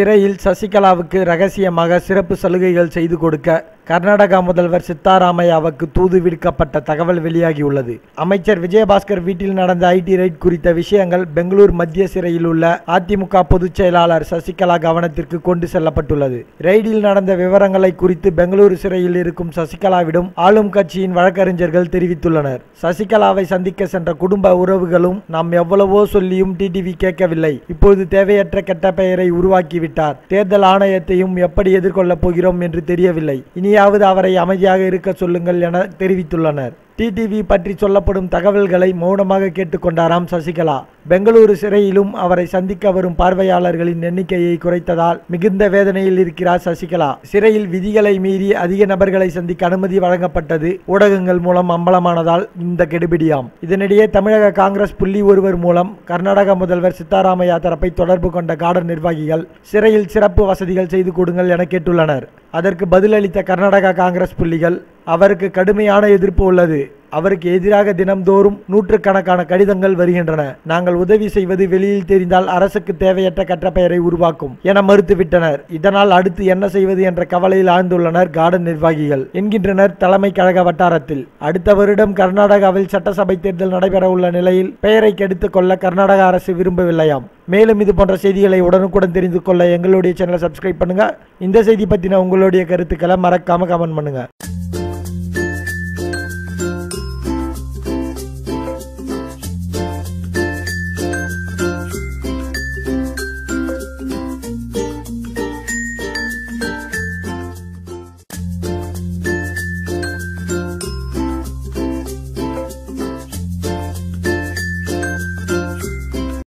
சிறையில் சசிகலாவுக்கு ரகசியமாக சிறப்பு சலுகைகள் செய்து கொடுக்க கர்நாடகா முதல்வர் சித்தாராமையாவுக்கு தூது விடுக்கப்பட்ட தகவல் வெளியாகியுள்ளது. அமைச்சர் விஜயபாஸ்கர் வீட்டில் நடந்த ஐடி ரைட் குறித்த விஷயங்கள் பெங்களூர் மத்திய சிறையில் உள்ள அதிமுக பொதுச் செயலாளர் சசிகலா கவனத்திற்கு கொண்டு செல்லப்பட்டுள்ளது. ரெய்டில் நடந்த விவரங்களை குறித்து பெங்களூரு சிறையில் இருக்கும் சசிகலாவிடம் ஆளும் கட்சியின் வழக்கறிஞர்கள் தெரிவித்துள்ளனர். சசிகலாவை சந்திக்க சென்ற குடும்ப உறவுகளும் நாம் எவ்வளவோ சொல்லியும் டிடிவி கேட்கவில்லை. இப்போது தேவையற்ற கெட்ட பெயரை உருவாக்கிவிட்டார். தேர்தல் ஆணையத்தையும் எப்படி எதிர்கொள்ளப் போகிறோம் என்று தெரியவில்லை. எப்படியாவது அவரை அமைதியாக இருக்க சொல்லுங்கள் என தெரிவித்துள்ளனர். டிடிவி பற்றி சொல்லப்படும் தகவல்களை மௌனமாக கேட்டுக்கொண்டாராம் சசிகலா. பெங்களூரு சிறையிலும் அவரை சந்திக்க வரும் பார்வையாளர்களின் எண்ணிக்கையை குறைத்ததால் மிகுந்த வேதனையில் இருக்கிறார் சசிகலா. சிறையில் விதிகளை மீறி அதிக நபர்களை சந்திக்க அனுமதி வழங்கப்பட்டது ஊடகங்கள் மூலம் அம்பலமானதால் இந்த கெடுபிடியாம். இதனிடையே தமிழக காங்கிரஸ் புள்ளி ஒருவர் மூலம் கர்நாடக முதல்வர் சித்தாராமையா தரப்பை தொடர்பு கொண்ட கார்டன் நிர்வாகிகள் சிறையில் சிறப்பு வசதிகள் செய்து கொடுங்கள் என கேட்டுள்ளனர். அதற்கு பதிலளித்த கர்நாடக காங்கிரஸ் புள்ளிகள் அவருக்கு கடுமையான எதிர்ப்பு உள்ளது. அவருக்கு எதிராக தினம்தோறும் நூற்றுக்கணக்கான கடிதங்கள் வருகின்றன. நாங்கள் உதவி செய்வது வெளியில் தெரிந்தால் அரசுக்கு தேவையற்ற கற்ற பெயரை உருவாக்கும் என மறுத்துவிட்டனர். இதனால் அடுத்து என்ன செய்வது என்ற கவலையில் ஆழ்ந்துள்ளனர் கார்டன் நிர்வாகிகள் என்கின்றனர் தலைமை கழக வட்டாரத்தில். அடுத்த வருடம் கர்நாடகாவில் சட்டசபை தேர்தல் நடைபெற உள்ள நிலையில் பெயரை கெடுத்துக் கொள்ள கர்நாடக அரசு விரும்பவில்லையாம். மேலும் இது போன்ற செய்திகளை உடனுக்குடன் தெரிந்து கொள்ள எங்களுடைய சேனலை சப்ஸ்கிரைப் பண்ணுங்க. இந்த செய்தி பற்றின உங்களுடைய கருத்துக்களை மறக்காம கமெண்ட் பண்ணுங்க.